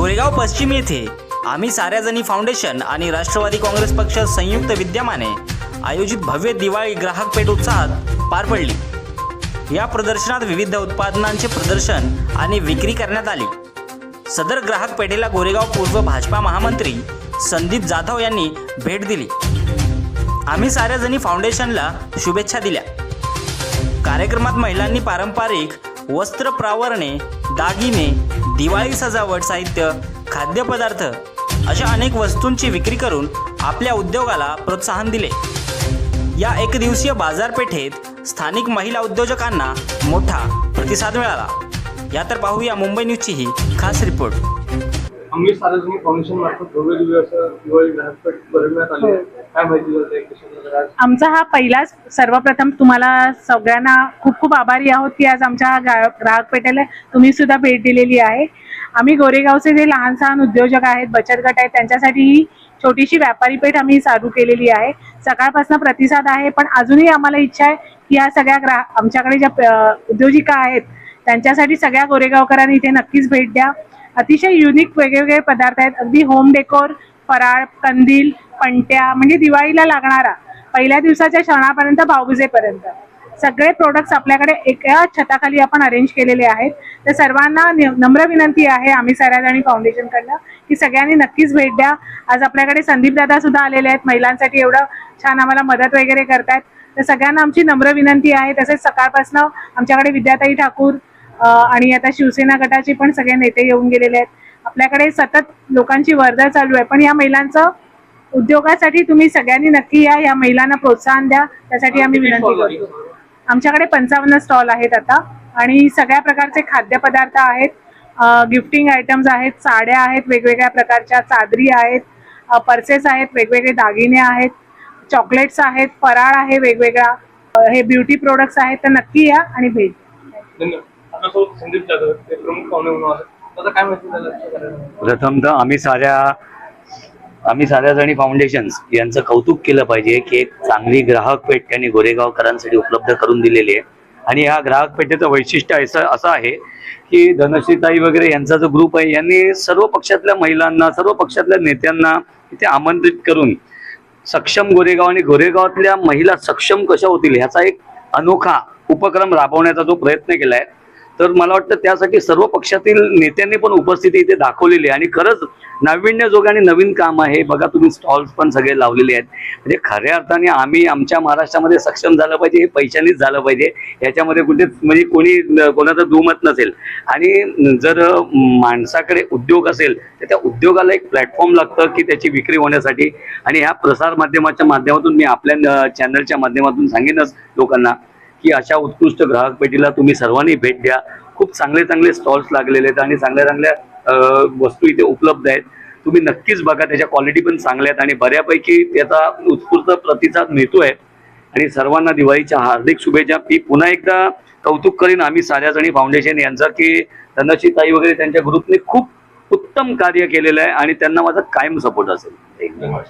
गोरेगाव पश्चिम येथे आम्ही साऱ्याजणी फाउंडेशन आणि राष्ट्रवादी काँग्रेस पक्ष संयुक्त विद्यमाने आयोजित भव्य दिवाळी ग्राहक पेठ उत्साहात पार पडली. या प्रदर्शनात विविध उत्पादनांचे प्रदर्शन आणि विक्री करण्यात आली. सदर ग्राहक पेठेला गोरेगाव पूर्व भाजपा महामंत्री संदीप जाधव यांनी भेट दिली. आम्ही साऱ्याजणी फाउंडेशनला शुभेच्छा दिल्या. कार्यक्रमात महिलांनी पारंपरिक वस्त्र प्रावरणे दागिने दिवाळी सजावट साहित्य खाद्यपदार्थ अशा अनेक वस्तूंची विक्री करून आपल्या उद्योगाला प्रोत्साहन दिले. या एकदिवसीय बाजारपेठेत स्थानिक महिला उद्योजकांना मोठा प्रतिसाद मिळाला. या तर पाहूया मुंबई न्यूजची ही खास रिपोर्ट. आम्ही सार्वजनिक फाउंडेशन मार्फत भव्य असं दिवाळी ग्राहकपेठ भरवण्यात आली आहे. काय माहिती देत आमचा हा पहिलाच सर्वप्रथम तुम्हाला सगळ्यांना खूप खूप आभारी आहोत की आज आमच्या ग्राहक पेठेला तुम्ही सुद्धा भेट दिलेली आहे. आम्ही गोरेगावचे जे लहान सहान उद्योजक आहेत बचत गट आहेत त्यांच्यासाठी ही छोटीशी व्यापारी पेठ आम्ही चालू केलेली आहे. सकाळपासून प्रतिसाद आहे पण अजूनही आम्हाला इच्छा आहे की या सगळ्या ग्रा आमच्याकडे ज्या उद्योजिका आहेत त्यांच्यासाठी सगळ्या गोरेगावकरांनी इथे नक्कीच भेट द्या. अतिशय युनिक वेगवेगळे पदार्थ आहेत. अगदी होम डेकोर फराळ कंदील पंट्या म्हणजे दिवाळीला लागणारा पहिल्या दिवसाच्या क्षणापर्यंत भाऊबीजेपर्यंत. सगळे प्रोडक्ट्स आपल्याकडे एका छताखाली आपण अरेंज केलेले आहेत. तर सर्वांना नम्र विनंती आहे आम्ही सराजणी फाउंडेशनकडनं की सगळ्यांनी नक्कीच भेट द्या. आज आपल्याकडे संदीप दादा सुद्धा आलेले आहेत. महिलांसाठी एवढं छान आम्हाला मदत वगैरे करतायत. तर सगळ्यांना आमची नम्र विनंती आहे. तसेच सकाळपासून आमच्याकडे विद्याताई ठाकूर आणि आता शिवसेना गटाचे पण सगळे नेते येऊन गेलेले आहेत. आपल्याकडे सतत लोकांची वर्दळ चालू आहे. पण या महिलांचं उद्योगासाठी तुम्ही सगळ्यांनी नक्की या या महिलांना प्रोत्साहन द्या. त्यासाठी आम्ही विनंती करतो. आमच्याकडे पंचावन्न स्टॉल आहेत आता. आणि सगळ्या प्रकारचे खाद्यपदार्थ आहेत. गिफ्टिंग आयटम्स आहेत साड्या आहेत वेगवेगळ्या प्रकारच्या चादरी आहेत पर्सेस आहेत वेगवेगळे दागिने आहेत चॉकलेट्स आहेत फराळ आहे वेगवेगळा. हे ब्युटी प्रोडक्ट्स आहेत. तर नक्की या आणि भेट. आपल्यासोबत संदीप जाधव ते प्रमुख पाहुणे म्हणून आले काय माहिती झालं प्रथमतः आम्ही साऱ्या आम्ही साऱ्या जणी फाउंडेशन्स यांचं कौतुक केलं पाहिजे की एक चांगली ग्राहक पेठ त्यांनी गोरेगावकरांसाठी उपलब्ध करून दिलेली आहे. आणि या ग्राहक पेठेचं वैशिष्ट्य असं असं आहे की धनश्रीताई वगैरे यांचा जो ग्रुप आहे यांनी सर्व पक्षातल्या महिलांना सर्व पक्षातल्या नेत्यांना इथे आमंत्रित करून सक्षम गोरेगाव आणि गोरेगावातल्या महिला सक्षम कशा होतील ह्याचा एक अनोखा उपक्रम राबवण्याचा जो प्रयत्न केला आहे तर मला वाटतं त्यासाठी सर्व पक्षातील नेत्यांनी पण उपस्थिती इथे दाखवलेली आहे. आणि खरंच नाविन्यजोग आणि नवीन काम आहे. बघा तुम्ही स्टॉल्स पण सगळे लावलेले आहेत. म्हणजे खऱ्या अर्थाने आम्ही आमच्या महाराष्ट्रामध्ये सक्षम झालं पाहिजे हे पैशानेच झालं पाहिजे. याच्यामध्ये कुठे म्हणजे कोणी कोणाचं दुमत नसेल. आणि जर माणसाकडे उद्योग असेल तर त्या उद्योगाला एक प्लॅटफॉर्म लागतं की त्याची विक्री होण्यासाठी. आणि ह्या प्रसार माध्यमाच्या माध्यमातून मी आपल्या चॅनलच्या माध्यमातून सांगेनच लोकांना. की अशा उत्कृष्ट ग्राहक पेठीला तुम्ही सर्वांनी भेट द्या. खूप चांगले चांगले स्टॉल्स लागलेले आहेत आणि चांगल्या चांगल्या वस्तू इथे उपलब्ध आहेत. तुम्ही नक्कीच बघा त्याच्या क्वालिटी पण चांगल्या आहेत आणि बऱ्यापैकी त्याचा उत्स्फूर्त प्रतिसाद मिळतोय. आणि सर्वांना दिवाळीच्या हार्दिक शुभेच्छा. मी पुन्हा एकदा कौतुक करीन आम्ही साऱ्या आणि फाउंडेशन यांचं की धनश्री ताई वगैरे त्यांच्या ग्रुपने खूप उत्तम कार्य केलेलं आहे आणि त्यांना माझा कायम सपोर्ट असेल. धन्यवाद.